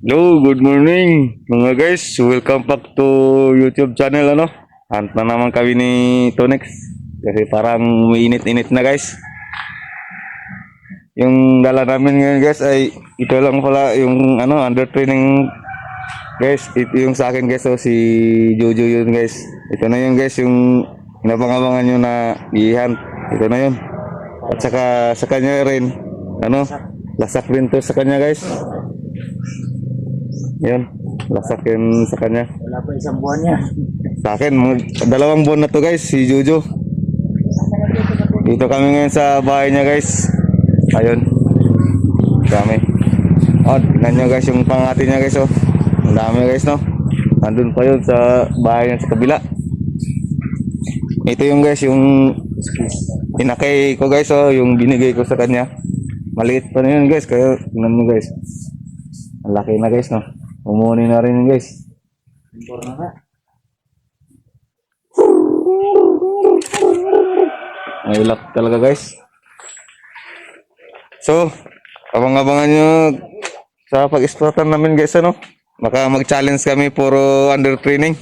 Hello, good morning mga guys. Welcome back to YouTube channel ano. Hunt na naman kami ni Tonex. Kasi parang umiinit-init na guys. Yung dala namin ngayon guys ay ito lang pala yung ano under training guys. Ito yung sa akin guys so si Jojo yun guys. Ito na yun guys yung inabang-abangan nyo na i-hunt. Ito na yun. At saka sa kanya rin ano lasak rin to sa kanya guys. Yan, lasak yun sa kanya. Wala pa isang buwan niya. Sa akin, mga dalawang buwan na to guys, si Jojo. Dito kami ngayon sa bahay niya guys. Ayun. Dami. Oh, tingnan nyo guys yung pangati niya guys oh. Ang dami guys no. Nandun pa yun sa bahay niya sa kabila. Ito yung guys yung inakay ko guys oh, yung binigay ko sa kanya. Maliit pa na yun guys, kaya tingnan nyo guys. Ang laki na guys no. Umuni na rin guys. Impor na nga. May luck talaga guys. So, abang-abangan nyo sa pag-exploitan namin guys ano. Baka mag-challenge kami puro under training.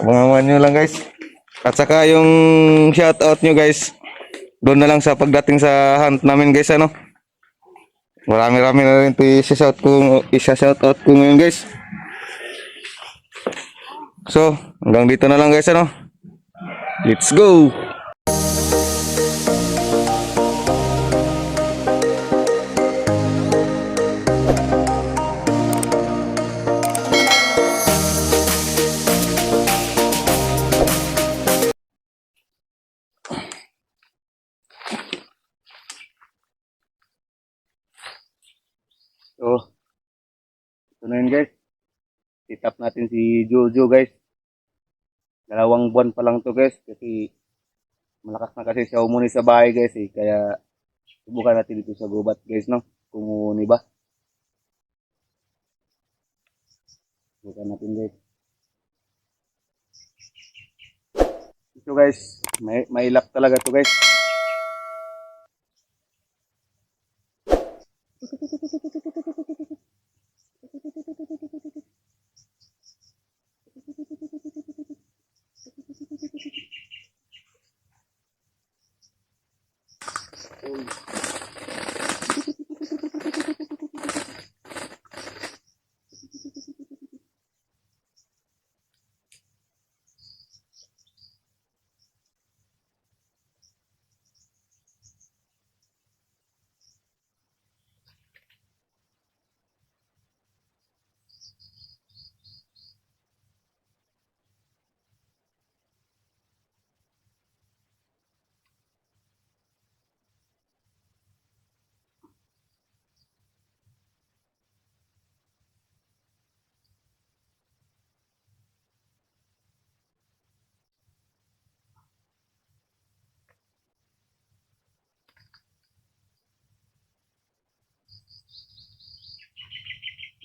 Abangan nyo lang guys. At saka yung shoutout nyo guys. Doon na lang sa pagdating sa hunt namin guys ano. Marami-rami na rin ito isa-shout ko, isa-shoutout ko ngayon guys. So, hanggang dito na lang guys ano. Let's go! Sit-up natin si Jojo guys. Dalawang buwan pa lang to guys kasi malakas na kasi siya umuni sa bahay guys eh. Kaya subukan natin dito sa gubat guys no. Kung umuni ba. Subukan natin guys. Ito guys, may may lock talaga to guys.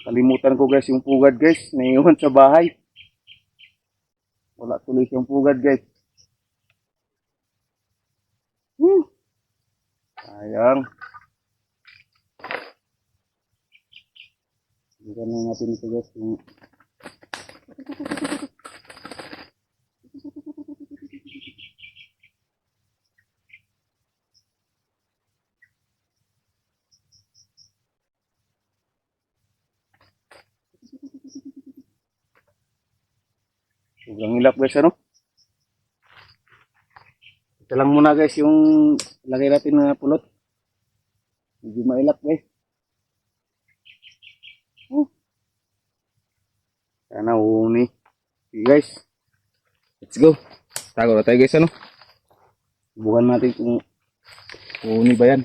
Kalimutan ko guys yung pugad guys. Naiwan sa bahay. Wala tuloy siyang pugad guys. Hmm. Sayang. Bigyan na natin ito guys. Yung... Sobrang ilap guys ano. Ito lang muna guys yung lagay natin na pulot. Medyo mailap guys. Oh. Sana uni. Okay guys. Let's go. Tago na tayo guys ano. Subukan natin kung uni ba yan.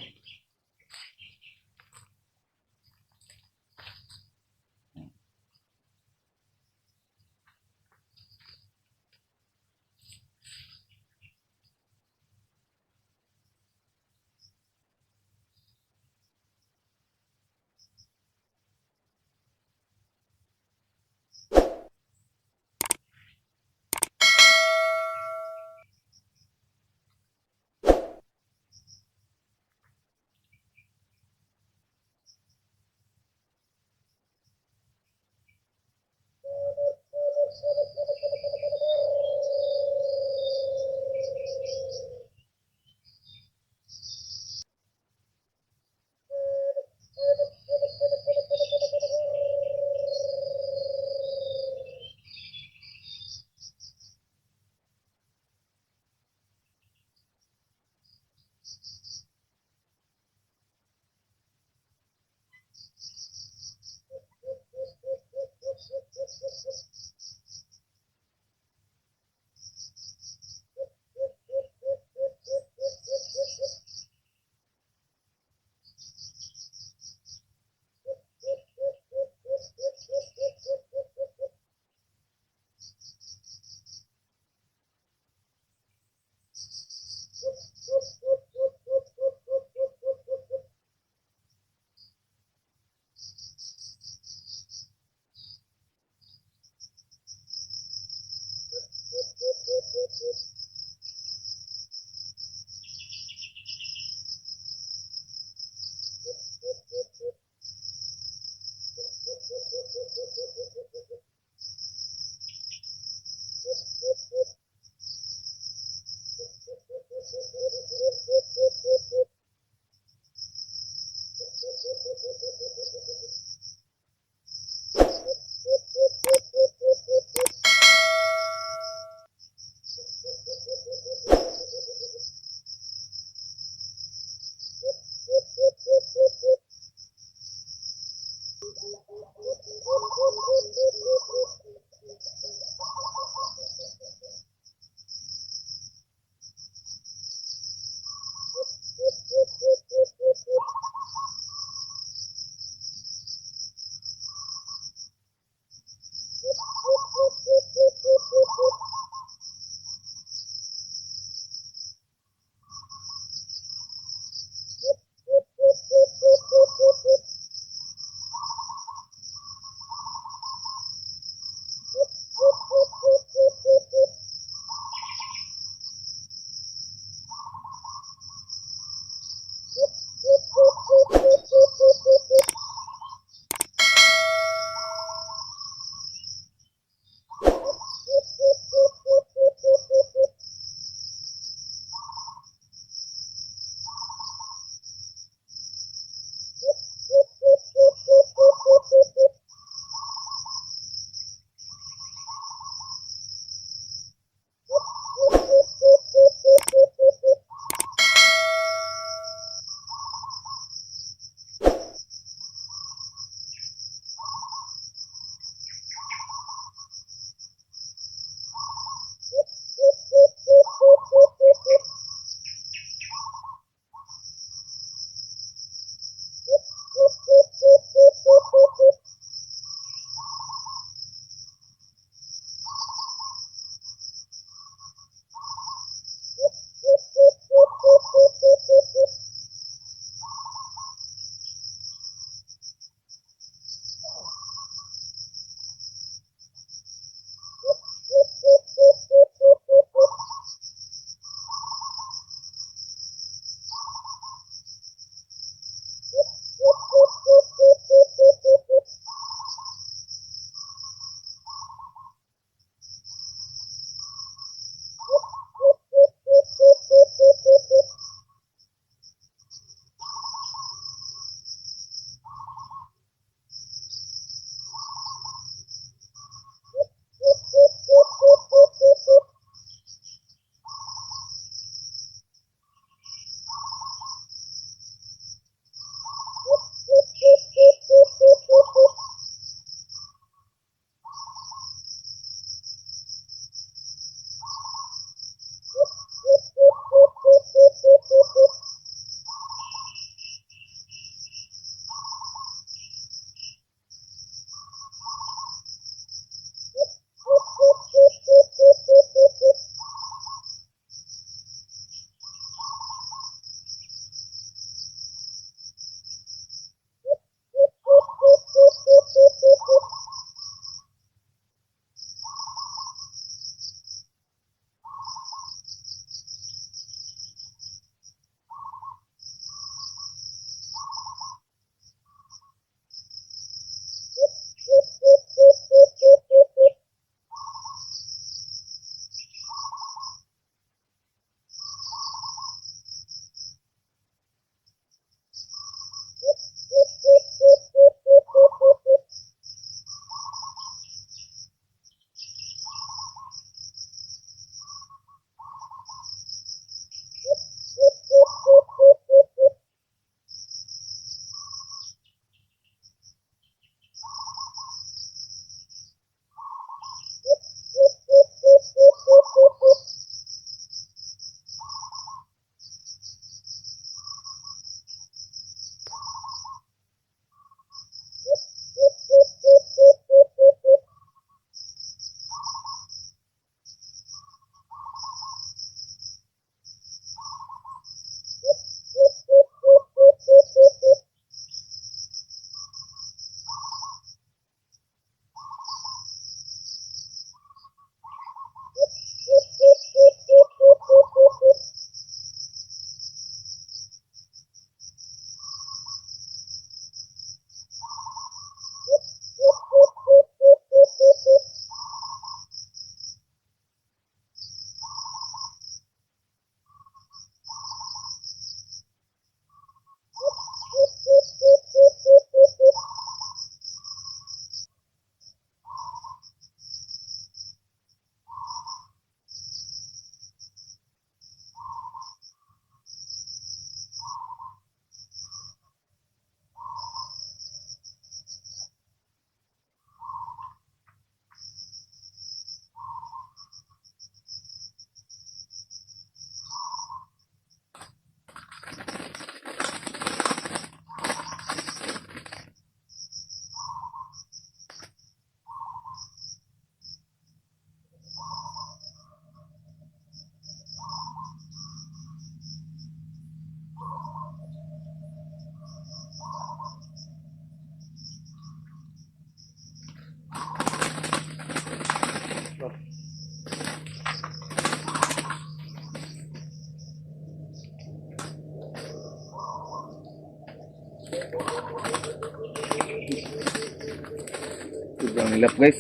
Sudah ngilap guys.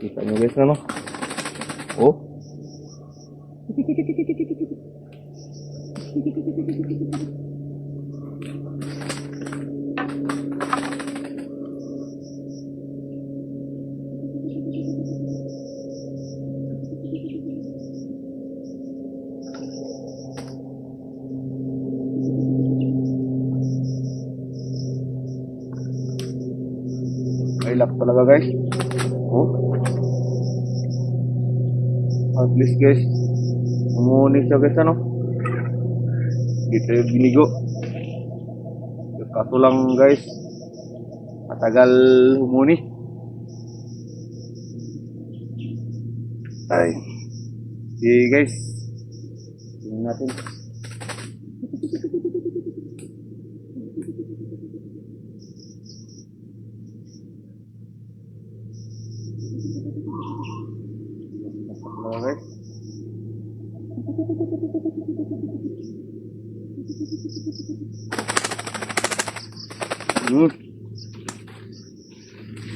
Kita nyoba guys kan Oh. Hehehehe lock talaga guys. Oh. At least guys. Umuni siya guys ano. Dito yung binigo. Kaso lang guys. Matagal humuni. Ay. Sige guys. Tingnan natin.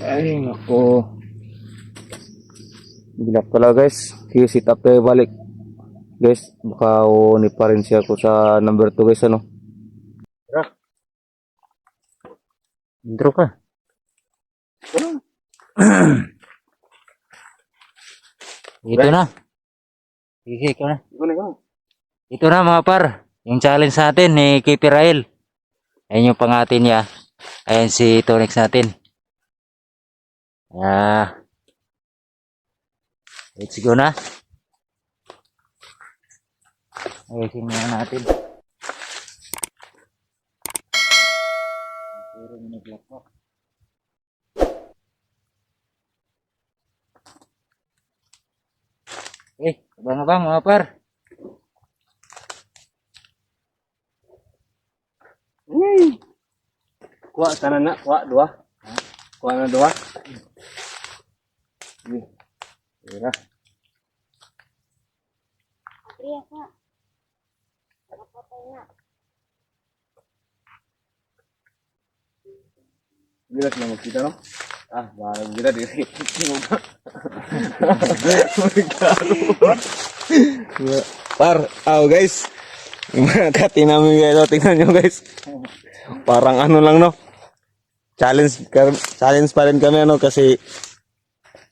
Ay, nako. Bilap talaga guys. Sige, sit up tayo balik. Guys, baka uni pa rin siya ko sa number 2 guys, ano? Tara. Intro ka. Ito na. Sige, ikaw na. Ikaw na, ikaw. Ito na mga par. Yung challenge natin ni KP Rael. Ayan yung pangatin niya. Ayan si Tonix natin. Ah. Let's go na. Ayusin muna natin. Pero miniglat ko. Eh, abang abang mga par. Kuha sana na, kuha dua. Kuha na dua. Ini. Tira. Iya kak. Apa na? Gilas na magkita no? Ah, barang kita di Par, oh guys. Kati namin guys, tingnan nyo guys. Parang ano lang no. Challenge, challenge pa rin kami ano kasi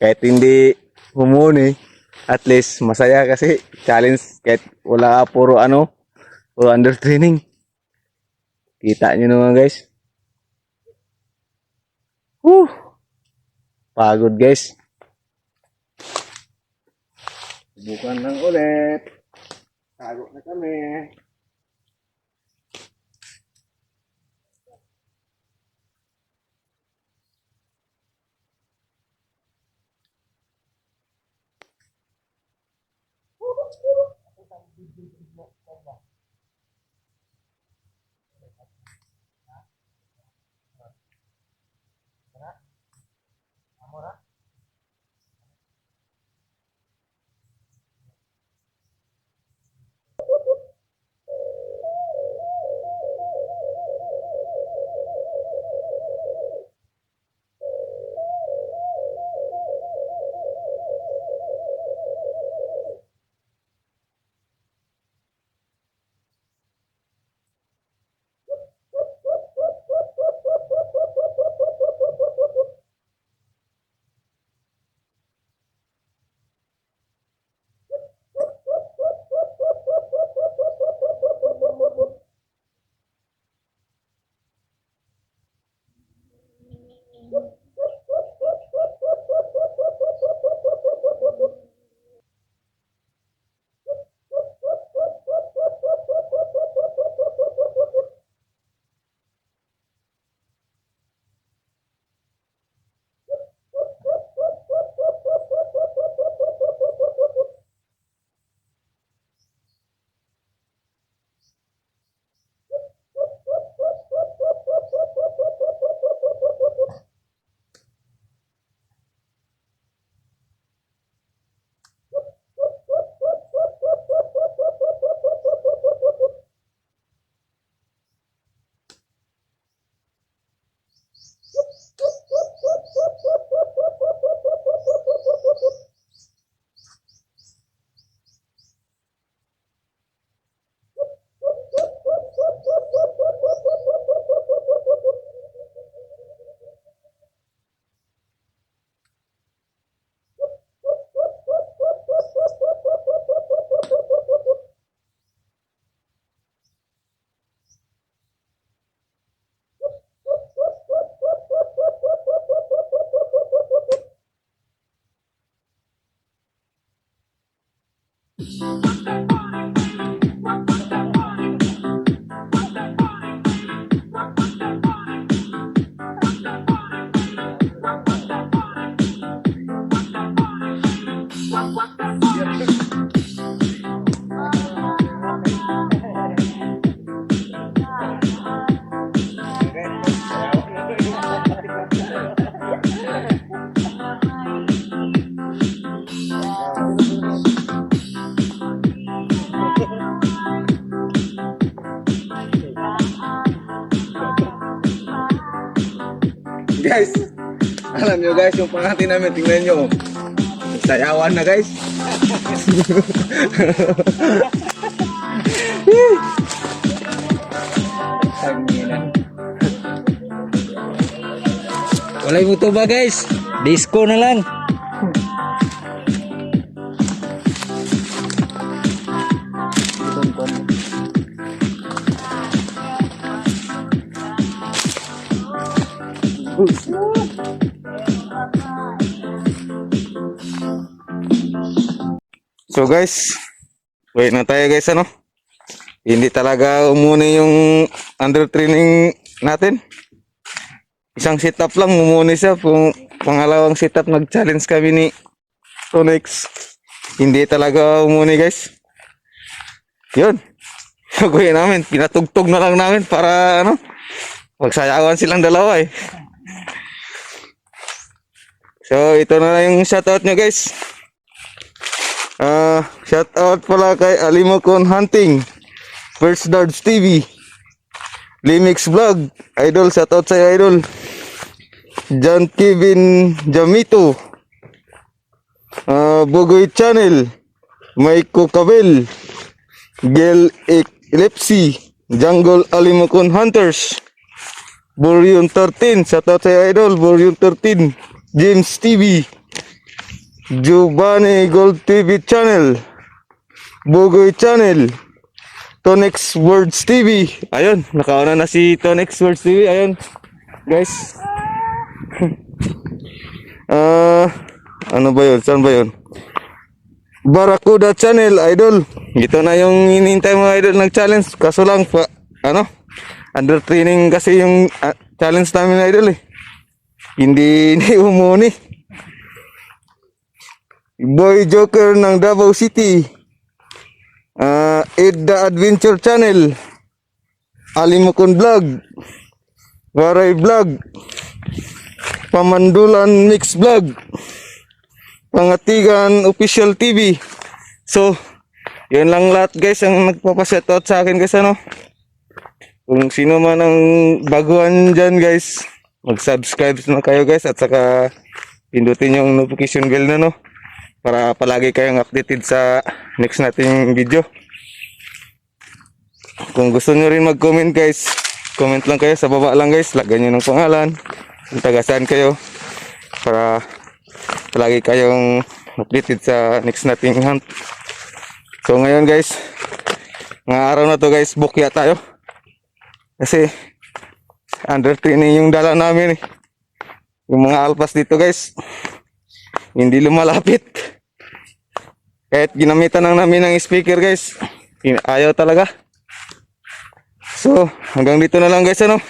kahit hindi humuni, at least masaya kasi challenge kahit wala puro ano, puro under training. Kita nyo naman guys. Whew. Pagod guys. Subukan lang ulit. Tago na kami. is, is not from that. Guys, alam nyo guys, yung pangati namin, tingnan nyo. Sayawan na guys. Walay mo to ba guys? Disco na lang. So guys, wait na tayo guys ano. Hindi talaga umuni yung under training natin. Isang setup lang umuni siya. Kung pangalawang setup nag-challenge kami ni Tonix. Hindi talaga umuni guys. Yun. Gagawin namin. Pinatugtog na lang namin para ano. Magsayawan silang dalawa eh. So ito na lang yung shoutout nyo guys. Ah, shout out pala kay Alimokon Hunting, First Darts TV, Limix Vlog, Idol, shout out sa Idol, John Kevin Jamito, ah, Bugoy Channel, Maiko Kabel, Gel Epilepsy, Jungle Alimokon Hunters, Burion 13, shout out sa Idol, Burion 13, James TV, Giovanni Gold TV Channel, Bugoy Channel, Tonex Words TV. Ayun, nakauna na si Tonex Words TV. Ayun, guys. Ah, ano ba yun? Saan ba yun? Barakuda Channel, idol. Ito na yung hinihintay mo, idol, nag-challenge. Kaso lang, pa, ano, under training kasi yung ah, challenge namin, idol, eh. Hindi, hindi umuni. Boy Joker ng Davao City. Ah, Ed the Adventure Channel. Alimokon Vlog. Waray Vlog. Pamandulan Mix Vlog. Pangatigan Official TV. So, yun lang lahat guys ang nagpapasetout sa akin guys ano. Kung sino man ang baguhan dyan guys, mag-subscribe na kayo guys at saka pindutin yung notification bell na no para palagi kayong updated sa next nating video. Kung gusto nyo rin mag-comment guys, comment lang kayo sa baba lang guys, lagyan nyo ng pangalan, kung kayo, para palagi kayong updated sa next nating hunt. So ngayon guys, mga araw na to guys, bukya tayo. Kasi under training yung dala namin eh. Yung mga alpas dito guys, hindi lumalapit. Kahit ginamitan lang namin ng speaker guys, ayaw talaga. So, hanggang dito na lang guys ano.